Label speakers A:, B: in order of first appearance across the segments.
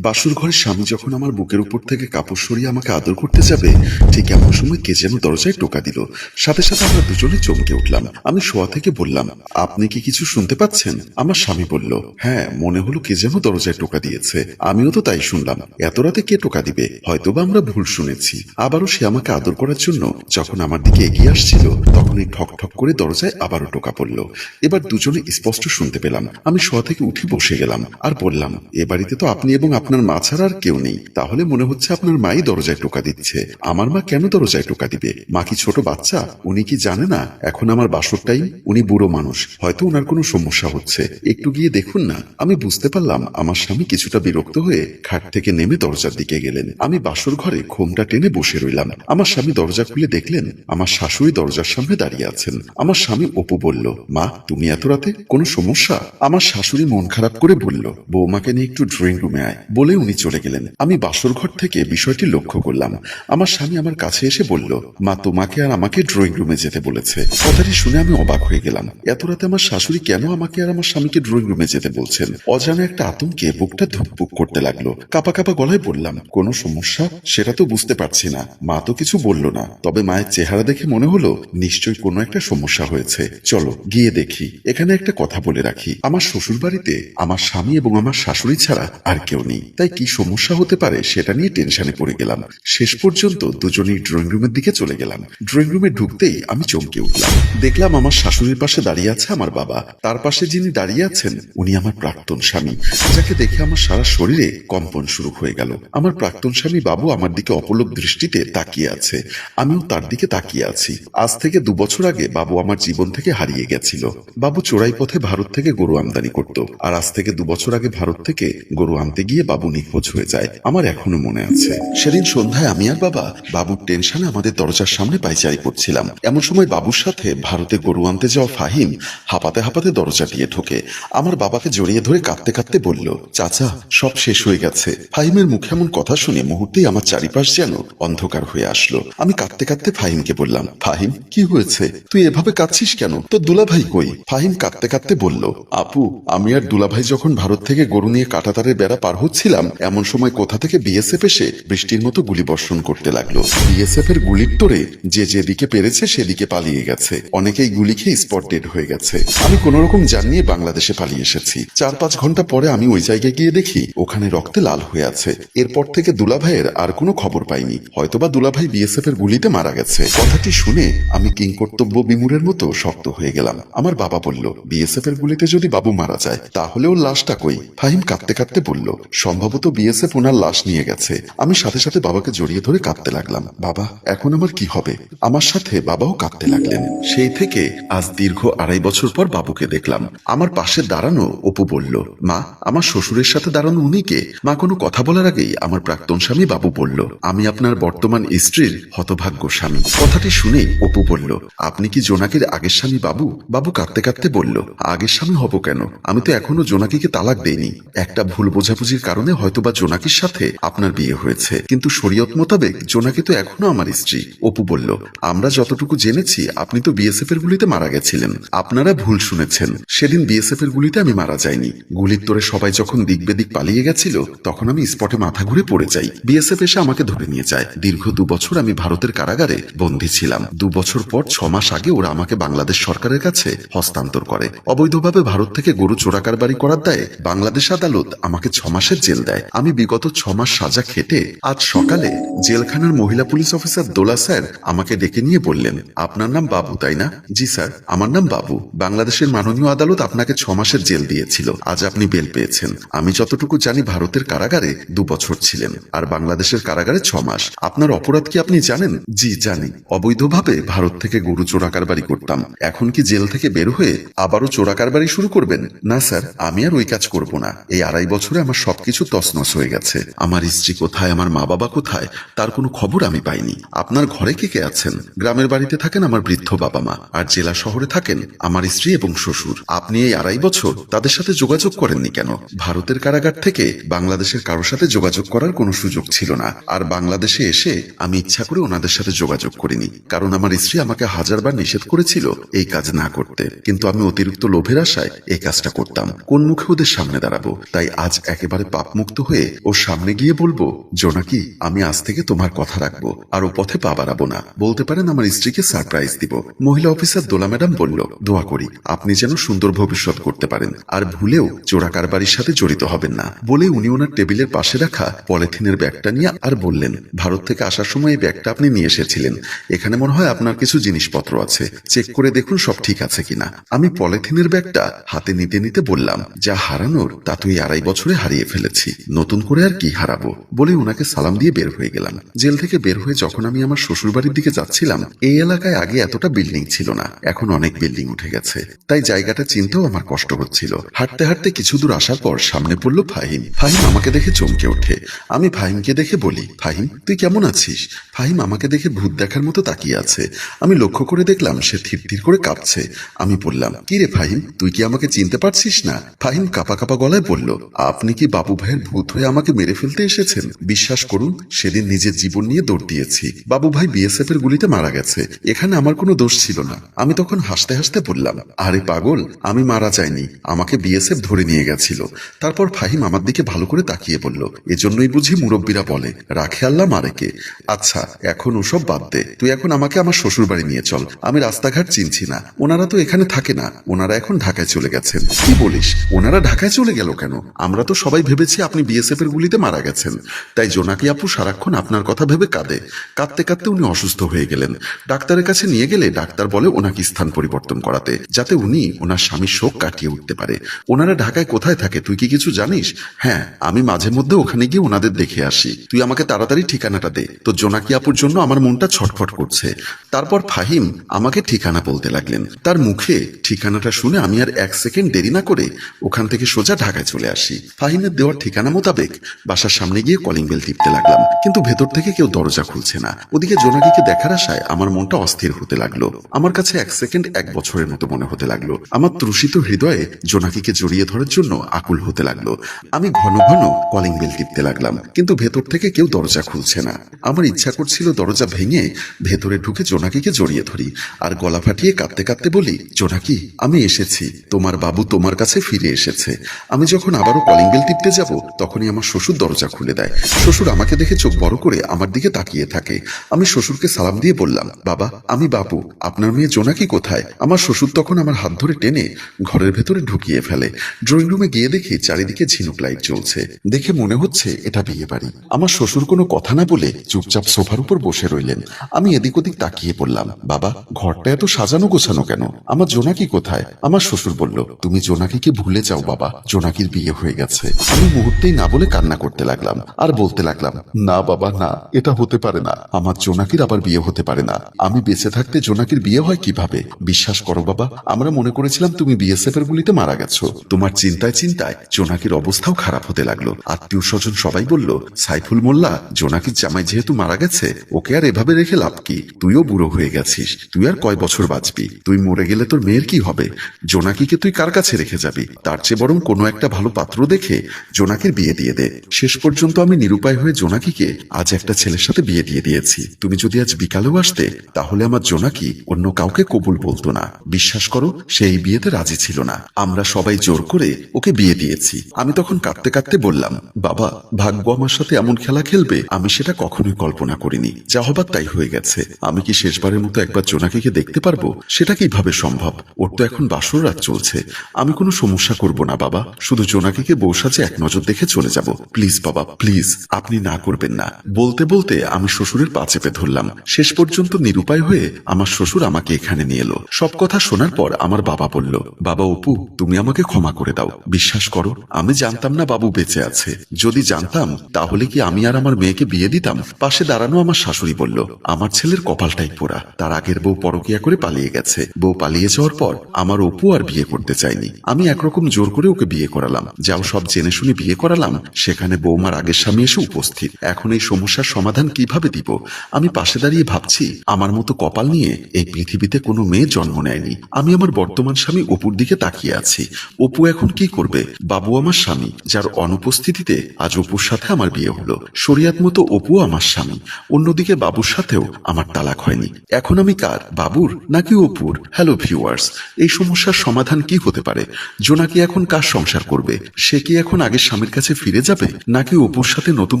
A: বাসুর ঘরের স্বামী যখন আমার বুকের উপর থেকে কাপড় সরিয়ে আমাকে আদর করতে যাবে, ঠিক এমন সময় কে যেন দরজায় টোকা দিল। সাথে সাথে আমরা দুজনে চমকে উঠলাম। আমি শোয়া থেকে বললাম, আপনি কি কিছু শুনতে পাচ্ছেন? আমার স্বামী বলল হ্যাঁ মনে হলো কে যেন দরজায় টোকা দিয়েছে। আমিও তো তাই শুনলাম। এত রাতে কে টোকা দিবে? হয়তোবা আমরা ভুল শুনেছি। আবারও সে আমাকে আদর করার জন্য যখন আমার দিকে এগিয়ে আসছিল তখনই ঠক ঠক করে দরজায় আবারও টোকা পড়ল। এবার দুজনে স্পষ্ট শুনতে পেলাম। আমি শোয়া থেকে উঠে বসে গেলাম। আর বললাম, এ বাড়িতে তো আপনি এবং আপনার মা ছাড়া আর কেউ নেই। তাহলে মনে হচ্ছে আপনার মাই দরজায় টোকা দিচ্ছে। আমার মা কেন দরজায় টোকা দিবে? মা কি ছোট বাচ্চা? উনি কি জানে না? এখন আমার বাসর টাইম উনি বুড়ো মানুষ। হয়তো ওনার কোনো সমস্যা হচ্ছে। একটু গিয়ে দেখুন না। আমি বুঝতে পারলাম আমার স্বামী কিছুটা বিরক্ত হয়ে খাট থেকে নেমে দরজার দিকে গেলেন। আমি বাসর ঘরে ঘোমটা টেনে বসে রইলাম। আমার স্বামী দরজা খুলে দেখলেন আমার শাশুড়ি দরজার সামনে দাঁড়িয়ে আছেন। আমার স্বামী অপু বলল, মা, তুমি এত রাতে কোনো সমস্যা? আমার শাশুড়ি মন খারাপ করে বলল, বৌমাকে নিয়ে একটু ড্রয়িং রুমে আয়। বলে উনি চলে গেলেন। আমি বাসর ঘর থেকে বিষয়টি লক্ষ্য করলাম। আমার স্বামী আমার কাছে এসে বলল, মা তোমাকে আর আমাকে ড্রয়িং রুমে যেতে বলেছে। কথাটি শুনে আমি অবাক হয়ে গেলাম। এত রাতে আমার শাশুড়ি কেন আমাকে আর আমার স্বামীকে ড্রয়িং রুমে যেতে বলছেন? অজানা একটা আতঙ্কে বুকটা ধুকপুক করতে লাগল। কাপা কাপা গলায় বললাম, কোনো সমস্যা? সেটা তো বুঝতে পারছি না। মা তো কিছু বলল না। তবে মায়ের চেহারা দেখে মনে হলো, নিশ্চয়ই কোনো একটা সমস্যা হয়েছে। চলো, গিয়ে দেখি। এখানে একটা কথা বলে রাখি। আমার শ্বশুর বাড়িতে আমার স্বামী এবং আমার শাশুড়ি ছাড়া আর কেউ নেই। তাই কি সমস্যা হতে পারে সেটা নিয়ে টেনশনে পড়ে গেলাম। শেষ পর্যন্ত দুজনেই ড্রয়িং রুমের দিকে চলে গেলাম। ড্রয়িং রুমে ঢুকতেই আমি চমকে উঠলাম। দেখলাম আমার শাশুড়ির পাশে দাঁড়িয়ে আছে আমার বাবা। তার পাশে যিনি দাঁড়িয়ে আছেন, উনি আমার প্রাক্তন স্বামী। যাকে দেখে আমার সারা শরীরে কম্পন শুরু হয়ে গেল। আমার প্রাক্তন স্বামী বাবু আমার দিকে অপলক দৃষ্টিতে তাকিয়ে আছে। আমিও তার দিকে তাকিয়ে আছি। আজ থেকে দু বছর আগে বাবু আমার জীবন থেকে হারিয়ে গেছিল। বাবু চোরাই পথে ভারত থেকে গরু আমদানি করত। আর আজ থেকে দু বছর আগে ভারত থেকে গরু আনতে গিয়ে বাবু নিখোঁজ হয়ে যায়। আমার এখনও মনে আছে। সেদিন সন্ধ্যায় আমি আর বাবা বাবুর টেনশনে আমাদের দরজার সামনে পাইচারি করছিলাম। এমন সময় বাবুর সাথে ভারতে গরু আনতে যাওয়া ফাহিম হাঁপাতে হাঁপাতে দরজা দিয়ে ঢোকে। আমার বাবাকে জড়িয়ে ধরে কাঁদতে কাঁদতে বলল, চাচা, সব শেষ হয়ে গেছে। ফাহিমের মুখে এমন কথা শুনে মুহূর্তেই আমার চারিপাশ যেন অন্ধকার হয়ে আসলো। আমি কাঁদতে কাঁদতে ফাহিমকে বললাম, ফাহিম, কি হয়েছে? তুই এভাবে কাঁদছিস কেন? তোর দুলাভাই কই? ফাহিম কাঁদতে কাঁদতে বলল, আপু, আমি আর দুলাভাই যখন ভারত থেকে গরু নিয়ে কাটাতারের বেড়া পার হচ্ছিলাম এমন সময় কোথা থেকে বিএসএফ এসে বৃষ্টির মতো গুলি বর্ষণ করতে লাগল। বিএসএফ এর গুলির তোরে যে যেদিকে পেরেছে সেদিকে পালিয়ে গেছে। অনেকেই গুলি খেয়ে স্পট ডেড হয়ে গেছে। আমি কোন রকম জান নিয়ে বাংলাদেশে পালিয়ে এসেছি। চার পাঁচ ঘণ্টা পরে আমি ওই জায়গায় গিয়ে দেখি, ওখানে রক্তে লাল হয়ে আছে। এরপর থেকে দুলাভাইয়ের আর কোনো খবর পাইনি। হয়তোবা দুলাভাই বিএসএফ এর গুলিতে মারা গেছে। কথাটি শুনে আমি কিং কর্তব্য বিমুরের মতো শক্ত হয়ে গেলাম। আমার বাবা বলল বিএসএফ এর গুলিতে যদি বাবু মারা যায়, তাহলে ওর লাশটা কই? ফাহিম কাঁদতে কাঁদতে বলল সম্ভবত বিএসএফ ওনার লাশ নিয়ে গেছে। আমি সাথে সাথে বাবাকে জড়িয়ে ধরে কাঁদতে লাগলাম। বাবা, এখন আমার কি হবে? আমার সাথে বাবাও কাঁদতে লাগলেন। সেই থেকে আজ দীর্ঘ আড়াই বছর পর বাবুকে দেখলাম। আমার পাশে দাঁড়ানো অপু বলল, মা, আমার শ্বশুরের সাথে দাঁড়ানো উনি কে? মা, কোনো কথা বলার আগেই আমার প্রাক্তন স্বামী বাবু বলল, আমি আপনার বর্তমান স্ত্রীর হতভাগ্য স্বামী। কথাটি শুনেই অপু বলল, আপনি কি জোনাকির আগের স্বামী বাবু? বাবু কাঁদতে কাঁদতে বলল, আগের স্বামী হব কেন? আমি তো এখনও জোনাকিকে তালাক দেইনি। একটা ভুল বোঝাবুঝির কারণে হয়তোবা জোনাকির সাথে আপনার বিয়ে হয়েছে। কিন্তু শরীয়ত মোতাবেক জোনাকি তো এখনও আমার স্ত্রী। অপু বলল, আমরা যতটুকু জেনেছি, আপনি তো বিএসএফ এর গুলিতে মারা গেছিলেন। আপনারা ভুল শুনেছেন। সেদিন বিএসএফ এর গুলিতে আমি মারা যাইনি। গুলির তোরে সবাই যখন দিক বেদিক পালিয়ে গেছিল, তখন আমি স্পটে মাথা ঘুরে পড়ে যাই। বিএসএফ এসে আমাকে ধরে নিয়ে যায়। দীর্ঘ দু বছর আমি ভারতের কারাগারে বন্দী ছিলাম। দু বছর পর ছ মাস আগে ওরা আমাকে বাংলাদেশ সরকারের কাছে হস্তান্তর করে। অবৈধভাবে ভারত থেকে গরু চোরাকারবারি করার দায়ে বাংলাদেশ আদালত আমাকে ছ মাসের জেল দেয়। আমি বিগত ছ মাস সাজা খেটে আজ সকালে জেলখানার মহিলা পুলিশ অফিসার দোলা স্যার আমাকে ডেকে নিয়ে বললেন, আপনার নাম বাবু, তাই না? জি, স্যার, আমার নাম বাবু। বাংলাদেশের মাননীয় আদালত আপনাকে ছ মাসের জেল দিয়েছিল। আজ আপনি বেল পেয়েছেন। আমি যতটুকু জানি ভারতের কারাগারে দু বছর ছিলেন, আর বাংলাদেশের কারাগারে ছ মাস আপনার অপরাধ কি আপনি জানেন? জি, জানি। অবৈধভাবে ভারত থেকে গরু চোরাকারবারি করতাম। এখন কি জেল থেকে বের হয়ে আবারও চোরাকারবারি শুরু করবেন? না, স্যার, আমি আর ওই কাজ করব না। এই আড়াই বছরে আমার সবকিছু তছনছ হয়ে গেছে। আমার স্ত্রী কোথায়? আমার মা বাবা কোথায়? তার কোনো খবর আমি পাইনি। আপনার ঘরে কে কে আছেন? গ্রামের বাড়িতে থাকেন আমার বৃদ্ধ বাবা মা, আর জেলা শহরে থাকেন আমার স্ত্রী এবং শ্বশুর। আপনি এই আড়াই বছর তাদের সাথে যোগাযোগ করেননি কেন? ভারতের কারাগার থেকে বাংলাদেশের কারোর সাথে যোগাযোগ করার কোনো সুযোগ ছিল না। আর বাংলাদেশে এসে আমি ইচ্ছা করে ওনাদের সাথে যোগাযোগ করিনি, কারণ আমার স্ত্রী আমাকে হাজারবার নিষেধ করেছিল এই কাজ না করতে। কিন্তু আমি অতিরিক্ত লোভের আশায় এই কাজটা করতাম। কোন মুখে ওদের সামনে দাঁড়াবো? তাই আজ একেবারে পাপ মুক্ত হয়ে ওর সামনে গিয়ে বলব, জোনাকি, আমি আজ থেকে তোমার কথা রাখব, আর ও পথে পা বাড়াবো না। বলতে পারেন আমার স্ত্রীকে সারপ্রাইজ দিব। মহিলা অফিসার দোলা ম্যাডাম বলল, দোয়া করি, আপনি যেন সুন্দর ভবিষ্যৎ করতে পারেন, আর ভুলেও চোরা কারবারির সাথে জড়িত হবেন না। বলে উনি ওনার টেবিলের পাশে রাখা পলিথিনের ব্যাগটা নিয়ে আর বললেন, ভারত থেকে আসার সময় এই ব্যাগটা আপনি নিয়ে এসেছিলেন, এখানে মনে হয় আপনার কিছু জিনিসপত্র আছে, চেক করে দেখুন সব ঠিক আছে কিনা। আমি পলিথিনের ব্যাগটা হাতে নিতে নিতে বললাম, যা হারানোর তা তুই আড়াই বছরে হারিয়ে ফেলেছি নতুন করে আর কি হারাবো? বলে ওনাকে সালাম দিয়ে বের হয়ে গেলাম। জেল থেকে বের হয়ে যখন আমি আমার শ্বশুর বাড়ির দিকে যাচ্ছিলাম, এই এলাকায় আগে এতটা বিল্ডিং ছিল না, এখন অনেক বিল্ডিং উঠে গেছে। তাই জায়গাটা চিনতেও আমার কষ্ট হচ্ছিল। হাঁটতে হাঁটতে কিছু দূর আসার পর সামনে পড়ল ফাহিম। ফাহিম আমাকে দেখে চমকে ওঠে। আমি ফাহিমকে দেখে বলি, ফাহিম, তুই কেমন আছিস? ফাহিম আমাকে দেখে ভূত দেখার মতো তাকিয়ে আছে। আমি লক্ষ্য করে দেখলাম সে থির থির করে কাঁপছে। আমি বললাম, কি রে ফাহিম, তুই কি আমাকে চিনতে পারছিস না? ফাহিম কাপা কাপা গলায় বলল, আপনি কি বাবু ভাইয়ের ভূত হয়ে আমাকে মেরে ফেলতে এসেছেন। বিশ্বাস করুন, সেদিন নিজের জীবন নিয়ে দৌড় দিয়েছি। বাবু ভাই বিএসএফ এর গুলিতে মারা গেছে। এখানে আমার কোনো দোষ ছিল না। আমি তখন হাসতে হাসতে বললাম, আরে পাগল, আমি মারা যাইনি। আমাকে বিএসএফ ধরে নিয়ে গেছিল। তারপর ফাহিম আমার দিকে ভালো করে তাকিয়ে বলল, এজন্যই বুঝি মুরব্বীরা বলে, রাখে আল্লাহ মারেকে আচ্ছা এখন ওসব বাদ দে। তুই এখন আমাকে আমার শ্বশুর বাড়ি নিয়ে চল। আমি রাস্তাঘাট চিনছি না। ওনারা তো এখানে থাকে না। ওনারা এখন ঢাকায় চলে গেছেন। কি বলিস? ওনারা ঢাকায় চলে গেল কেন? আমরা তো সবাই ভেবেছি আপনি বিএসএফ এর গুলিতে মারা গেছেন। তাই জোনাকি আপু সারাক্ষণ আপনার কথা ভেবে কাঁদে। কাঁদতে কাঁদতে উনি অসুস্থ হয়ে গেলেন। ডাক্তারের কাছে নিয়ে গেলে ডাক্তার বলে ওনাকে স্থান পরিবর্তন করাতে, যাতে উনি ওনার স্বামীর শোক কাটিয়ে উঠতে পারে। ওনারা ঢাকায় কোথায় থাকে, তুই কি কিছু জানিস? হ্যাঁ আমি মাঝে মধ্যে ওখানে গিয়ে ওনাদের দেখে আসি। তুই আমাকে তাড়াতাড়ি ঠিকানাটা দে। তো জোনাকি আপুর জন্য আমার মনটা ছটফট করছে। তারপর ফাহিম আমাকে ঠিকানা বলতে লাগলেন। তার মুখে ঠিকানাটা শুনে আমি আর এক সেকেন্ড দেরি না করে ওখান থেকে সোজা ঢাকায় চলে আসি। ফাহিমের দেওয়ার ঠিকানা মোতাবেক বাসার সামনে গিয়ে কলিং বেল টিপতে লাগলাম। কিন্তু ভেতর থেকে কেউ দরজা খুলছে না। ওদিকে জোনাকিকে দেখার আশায় আমার মনটা অস্থির হতে লাগল। আমার কাছে এক সেকেন্ড, এক বছরের মতো মনে হতে লাগল। আমার ত্রুষিত হৃদয়ে জোনাকিকে জড়িয়ে ধরার জন্য আকুল হতে লাগল। আমি ঘন ঘন কলিং বেল টিপতে লাগলাম। কিন্তু ভেতর থেকে কেউ দরজা খুলছে না। আমার ইচ্ছা করছিল দরজা ভেঙে ভেতরে ঢুকে জোনাকিকে জড়িয়ে ধরি। আর গলা ফাটিয়ে কাঁদতে কাঁদতে বলি, জোনাকি, আমি এসেছি। তোমার বাবু তোমার কাছে ফিরে এসেছে। আমি যখন আবারও কলিং বেল টিপতে যাব তখনই আমার শ্বশুর দরজা খুলে দেয়। শ্বশুর আমাকে দেখে চোখ বড় করে আমার দিকে তাকিয়ে থাকে। আমি শ্বশুরকে সালাম দিয়ে বললাম, বাবা, আমি বাপু, আপনার মেয়ে জোনাকি কোথায়? আমার শ্বশুর তখন আমার হাত ধরে টেনে ঘরের ভেতরে ঢুকিয়ে ফেলে। ড্রয়িং রুমে গিয়ে দেখি চারিদিকে ঝিনুক লাইট চলছে দেখে মনে হচ্ছে এটা বিয়ে বাড়ি। আমার শ্বশুর কোনো কথা না বলে চুপচাপ সোফার উপর বসে রইলেন। আমি এদিক ওদিক তাকিয়ে পড়লাম, বাবা, ঘরটা এত সাজানো গোছানো কেন? আমার জোনাকি কোথায়? আমার শ্বশুর বলল, তুমি জোনাকিকে ভুলে যাও, বাবা, জোনাকির বিয়ে হয়ে গেছে। আমি মুহূর্তেই না বলে কান্না করতে লাগলাম। আর বলতে লাগলাম, না বাবা, না, এটা হতে পারে না। আমার জোনাকির আবার বিয়ে হতে পারে না। আমি বেঁচে থাকতে জোনাকির বিয়ে হয় কীভাবে? বিশ্বাস করো বাবা, আমরা মনে করেছিলাম তুমি বিএসএফ এর গুলিতে মারা গেছো। তোমার চিন্তায় চিন্তায় জোনাকির অবস্থাও খারাপ হতে লাগল। আত্মীয় স্বজন সবাই বলল, সাইফুল মোল্লা, জোনাকির জামাই যেহেতু মারা গেছে, ওকে আর এভাবে রেখে লাভ কি? তুইও বুড়ো হয়ে গেছিস। তুই আর কয় বছর বাঁচবি? তুই মরে গেলে তোর মেয়ের কি হবে? জোনাকিকে তুই কার কাছে রেখে যাবি? তার চেয়ে বরং কোনো একটা ভালো পাত্র দেখে জোনাকির বিয়ে দিয়ে দে। শেষ পর্যন্ত আমি নিরুপায় হয়ে জোনাকিকে আজ একটা ছেলের সাথে বিয়ে দিয়ে দিয়েছি। তুমি যদি আজ বিকালেও আসতে, তাহলে আমার জোনাকি অন্য কাউকে কবুল বলতো না। বিশ্বাস করো, সেই বিয়েতে রাজি ছিল না। আমরা সবাই জোর করে ওকে বিয়ে দিয়েছি। আমি তখন কাঁদতে কাঁদতে বললাম, বাবা, ভাগ্য আমার সাথে এমন খেলা খেলবে, আমি সেটা কখনোই কল্পনা করিনি। যা হবার তাই হয়ে গেছে। আমি কি শেষবারের মতো একবার জোনাকিকে দেখতে পারব? সেটা কীভাবে সম্ভব? ওর তো এখন বাসর রাত চলছে। আমি কোনো সমস্যা করব না, বাবা। শুধু জোনাকিকে বউ সাজে এক নজর দেখে চলে যাব। প্লিজ বাবা, প্লিজ, আপনি না করবেন না। বলতে বলতে আমি শ্বশুরের পা চেপে ধরলাম। শেষ পর্যন্ত নিরুপায় হয়ে আমার শ্বশুর আমাকে এখানে নিয়ে এলো। সব কথা শোনার পর আমার বাবা বলল, বাবা অপু, তুমি আমাকে ক্ষমা করে দাও। বিশ্বাস করো, আমি জানতাম না বাবু বেঁচে আছে। যদি জানতাম, তাহলে কি আমি আর আমার মেয়েকে বিয়ে দিতাম? পাশে দাঁড়ানো আমার শাশুড়ি বলল, আমার ছেলের কপালটাই পোড়া। তার আগের বউ পরকিয়া করে পালিয়ে গেছে। বউ পালিয়ে যাওয়ার পর আমার অপু আর বিয়ে করতে চাইনি আমি একরকম জোর করে ওকে বিয়ে করালাম। যাও সব জেনে শুনে বিয়ে করালাম। সেখানে বৌমার আগের স্বামী এসে উপস্থিত। এখন এই সমস্যার সমাধান কীভাবে দিব? আমি পাশে দাঁড়িয়ে ভাবছি। আমার মতো কপাল নিয়ে এই পৃথিবীতে কোনো মেয়ে জন্ম নেয়নি। আমি আমার বর্তমান স্বামী অপুর দিকে তাকিয়ে আছি। অপু এখন কি করবে? বাবু আমার স্বামী, যার অনুপস্থিতিতে আজ অপুর সাথে আমার বিয়ে হলো। শরিয়াত মতো অপু আমার স্বামী। অন্যদিকে বাবুর সাথেও আমার তালাক হয়নি। এখন আমি কার? বাবুর নাকি অপুর? হ্যালো ভিউয়ার্স, এই সমস্যার সমাধান কি হতে পারে? জোনাকি এখন কার সংসার করবে? সে কি এখন আগের স্বামী স্বামীর কাছে ফিরে যাবে নাকি অপুর সাথে নতুন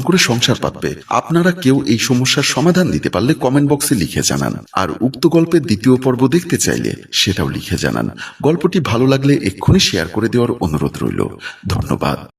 A: করে সংসার পাতবে? আপনারা কেউ এই সমস্যার সমাধান দিতে পারলে কমেন্ট বক্সে লিখে জানান। আর উক্ত গল্পের দ্বিতীয় পর্ব দেখতে চাইলে সেটাও লিখে জানান। গল্পটি ভালো লাগলে এক্ষুনি শেয়ার করে দেওয়ার অনুরোধ রইল। ধন্যবাদ।